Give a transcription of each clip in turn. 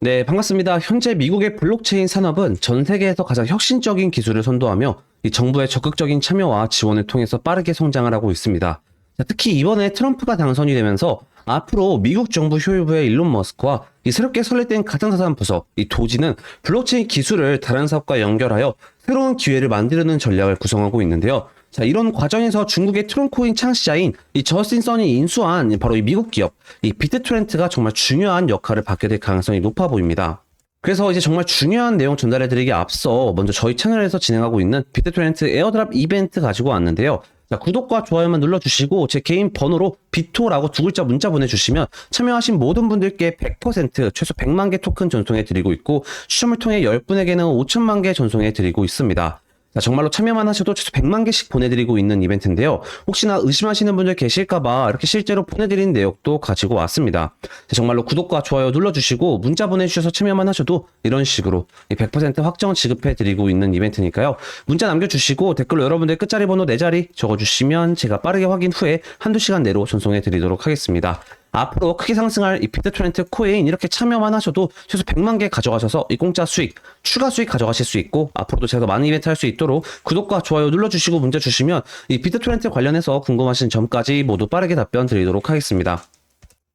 네, 반갑습니다. 현재 미국의 블록체인 산업은 전 세계에서 가장 혁신적인 기술을 선도하며 이 정부의 적극적인 참여와 지원을 통해서 빠르게 성장을 하고 있습니다. 자, 특히 이번에 트럼프가 당선이 되면서 앞으로 미국 정부 효율부의 일론 머스크와 이 새롭게 설립된 가상자산 부서 이 도지는 블록체인 기술을 다른 사업과 연결하여 새로운 기회를 만들려는 전략을 구성하고 있는데요. 자, 이런 과정에서 중국의 트론코인 창시자인 이 저스틴 선이 인수한 바로 이 미국 기업, 이 비트트렌트가 정말 중요한 역할을 받게 될 가능성이 높아 보입니다. 그래서 이제 정말 중요한 내용 전달해 드리기 앞서 먼저 저희 채널에서 진행하고 있는 비트트렌트 에어드랍 이벤트 가지고 왔는데요. 자, 구독과 좋아요만 눌러주시고 제 개인 번호로 비토라고 두 글자 문자 보내주시면 참여하신 모든 분들께 100% 최소 100만 개 토큰 전송해 드리고 있고 추첨을 통해 10분에게는 5천만 개 전송해 드리고 있습니다. 자, 정말로 참여만 하셔도 최소 100만 개씩 보내드리고 있는 이벤트인데요. 혹시나 의심하시는 분들 계실까봐 이렇게 실제로 보내드린 내역도 가지고 왔습니다. 자, 정말로 구독과 좋아요 눌러주시고 문자 보내주셔서 참여만 하셔도 이런 식으로 100% 확정 지급해드리고 있는 이벤트니까요. 문자 남겨주시고 댓글로 여러분들 끝자리 번호 4자리 적어주시면 제가 빠르게 확인 후에 한두 시간 내로 전송해드리도록 하겠습니다. 앞으로 크게 상승할 이 비트트렌트 코인 이렇게 참여만 하셔도 최소 100만 개 가져가셔서 이 공짜 수익, 추가 수익 가져가실 수 있고 앞으로도 제가 많은 이벤트 할 수 있도록 구독과 좋아요 눌러주시고 문자 주시면 이 비트트렌트 관련해서 궁금하신 점까지 모두 빠르게 답변 드리도록 하겠습니다.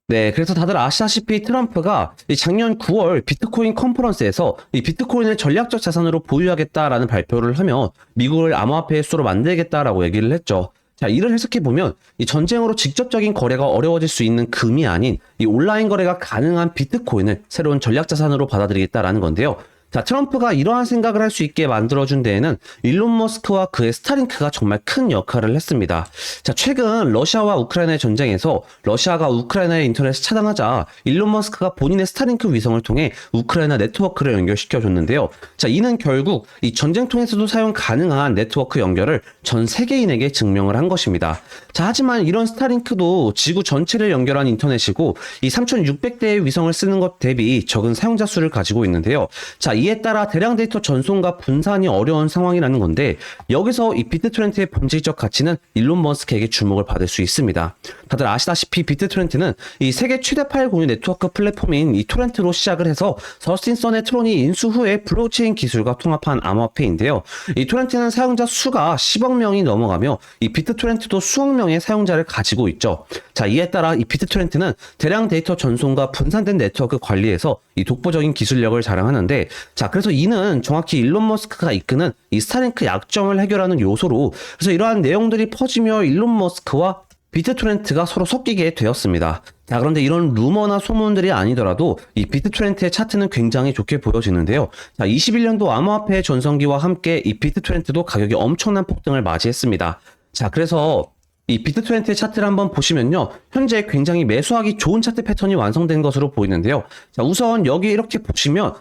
네, 그래서 다들 아시다시피 트럼프가 이 작년 9월 비트코인 컨퍼런스에서 이 비트코인을 전략적 자산으로 보유하겠다라는 발표를 하며 미국을 암호화폐의 수로 만들겠다라고 얘기를 했죠. 자, 이를 해석해 보면 이 전쟁으로 직접적인 거래가 어려워질 수 있는 금이 아닌 이 온라인 거래가 가능한 비트코인을 새로운 전략 자산으로 받아들이겠다라는 건데요. 자, 트럼프가 이러한 생각을 할 수 있게 만들어준 데에는 일론 머스크와 그의 스타링크가 정말 큰 역할을 했습니다. 자, 최근 러시아와 우크라이나의 전쟁에서 러시아가 우크라이나의 인터넷을 차단하자 일론 머스크가 본인의 스타링크 위성을 통해 우크라이나 네트워크를 연결시켜 줬는데요. 자, 이는 결국 이 전쟁 통에서도 사용 가능한 네트워크 연결을 전 세계인에게 증명을 한 것입니다. 자, 하지만 이런 스타링크도 지구 전체를 연결한 인터넷이고 이 3600대의 위성을 쓰는 것 대비 적은 사용자 수를 가지고 있는데요. 자, 이에 따라 대량 데이터 전송과 분산이 어려운 상황이라는 건데 여기서 이 비트트렌트의 본질적 가치는 일론 머스크에게 주목을 받을 수 있습니다. 다들 아시다시피 비트트렌트는 이 세계 최대 파일 공유 네트워크 플랫폼인 이 토렌트로 시작을 해서 저스틴 선의 트론이 인수 후에 블록체인 기술과 통합한 암호화폐인데요. 이 토렌트는 사용자 수가 10억 명이 넘어가며 이 비트토렌트도 수억 명의 사용자를 가지고 있죠. 자, 이에 따라 이 비트토렌트는 대량 데이터 전송과 분산된 네트워크 관리에서 이 독보적인 기술력을 자랑하는데 자, 그래서 이는 정확히 일론 머스크가 이끄는 이 스타링크 약점을 해결하는 요소로 그래서 이러한 내용들이 퍼지며 일론 머스크와 비트토렌트가 서로 섞이게 되었습니다. 자, 그런데 이런 루머나 소문들이 아니더라도 이 비트토렌트의 차트는 굉장히 좋게 보여지는데요. 자, 21년도 암호화폐 전성기와 함께 이 비트토렌트도 가격이 엄청난 폭등을 맞이했습니다. 자, 그래서 이 비트트렌트의 차트를 한번 보시면요. 현재 굉장히 매수하기 좋은 차트 패턴이 완성된 것으로 보이는데요. 자, 우선 여기 이렇게 보시면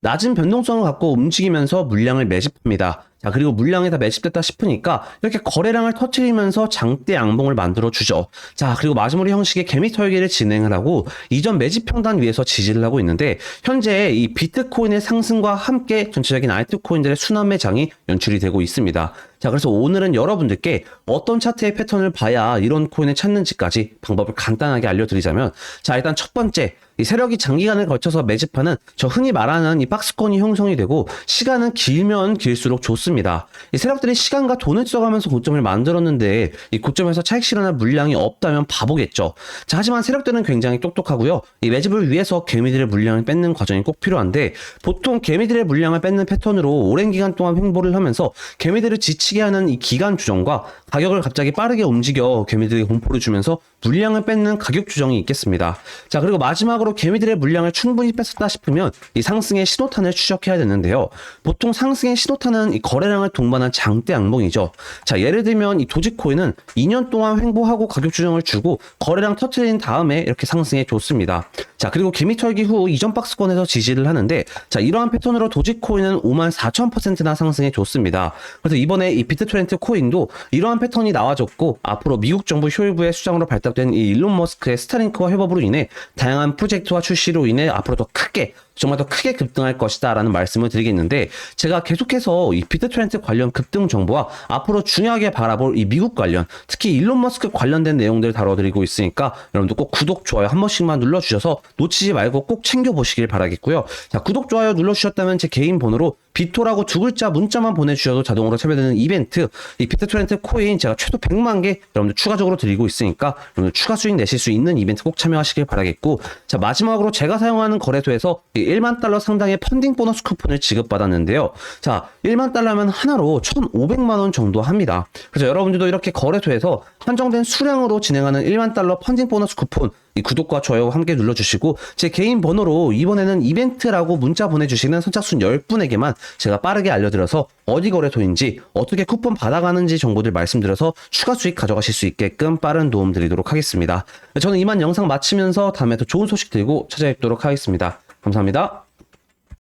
낮은 변동성을 갖고 움직이면서 물량을 매집합니다. 자, 그리고 물량이 다 매집됐다 싶으니까 이렇게 거래량을 터트리면서 장대 양봉을 만들어 주죠. 자, 그리고 마지막으로 형식의 개미 털기를 진행을 하고 이전 매집 평단 위에서 지지를 하고 있는데 현재 이 비트코인의 상승과 함께 전체적인 알트코인들의 순환 매장이 연출이 되고 있습니다. 자, 그래서 오늘은 여러분들께 어떤 차트의 패턴을 봐야 이런 코인을 찾는지까지 방법을 간단하게 알려드리자면 자, 일단 첫 번째 이 세력이 장기간을 거쳐서 매집하는 저 흔히 말하는 이 박스권이 형성이 되고 시간은 길면 길수록 좋습니다. 이 세력들이 시간과 돈을 써가면서 고점을 만들었는데 이 고점에서 차익 실현할 물량이 없다면 바보겠죠. 자, 하지만 세력들은 굉장히 똑똑하고요. 이 매집을 위해서 개미들의 물량을 뺏는 과정이 꼭 필요한데 보통 개미들의 물량을 뺏는 패턴으로 오랜 기간 동안 횡보를 하면서 개미들을 지치게 하는 이 기간 조정과 가격을 갑자기 빠르게 움직여 개미들에게 공포를 주면서 물량을 뺏는 가격 조정이 있겠습니다. 자, 그리고 마지막으로 개미들의 물량을 충분히 뺐었다 싶으면 이 상승의 신호탄을 추적해야 되는데요. 보통 상승의 신호탄은 이 거래량을 동반한 장대 양봉이죠. 자, 예를 들면 이 도지코인은 2년 동안 횡보하고 가격 조정을 주고 거래량 터트린 다음에 이렇게 상승해 줬습니다. 자, 그리고 개미 털기 후 이전 박스권에서 지지를 하는데 자, 이러한 패턴으로 도지코인은 5만 4천 퍼센트나 상승해 줬습니다. 그래서 이번에 이 비트트렌트 코인도 이러한 패턴이 나와줬고 앞으로 미국 정부 효율부의 수장으로 발탁된 이 일론 머스크의 스타링크와 협업으로 인해 다양한 프로젝트 와 출시로 인해 앞으로 더 크게 정말 더 크게 급등할 것이다라는 말씀을 드리겠는데 제가 계속해서 이 비트 트렌드 관련 급등 정보와 앞으로 중요하게 바라볼 이 미국 관련 특히 일론 머스크 관련된 내용들을 다뤄드리고 있으니까 여러분들 꼭 구독 좋아요 한 번씩만 눌러주셔서 놓치지 말고 꼭 챙겨 보시길 바라겠고요. 자 구독 좋아요 눌러주셨다면 제 개인 번호로 비토라고 두 글자 문자만 보내주셔도 자동으로 참여되는 이벤트 이 비트 트렌드 코인 제가 최소 100만 개 여러분들 추가적으로 드리고 있으니까 여러분들 추가 수익 내실 수 있는 이벤트 꼭 참여하시길 바라겠고 자 마지막으로 제가 사용하는 거래소에서 이 1만 달러 상당의 펀딩 보너스 쿠폰을 지급받았는데요 자 1만 달러면 하나로 1,500만 원 정도 합니다 그래서 여러분들도 이렇게 거래소에서 한정된 수량으로 진행하는 1만 달러 펀딩 보너스 쿠폰 이 구독과 좋아요 함께 눌러주시고 제 개인 번호로 이번에는 이벤트라고 문자 보내주시는 선착순 10분에게만 제가 빠르게 알려드려서 어디 거래소인지 어떻게 쿠폰 받아가는지 정보들 말씀드려서 추가 수익 가져가실 수 있게끔 빠른 도움 드리도록 하겠습니다. 저는 이만 영상 마치면서 다음에 더 좋은 소식 들고 찾아뵙도록 하겠습니다. 감사합니다.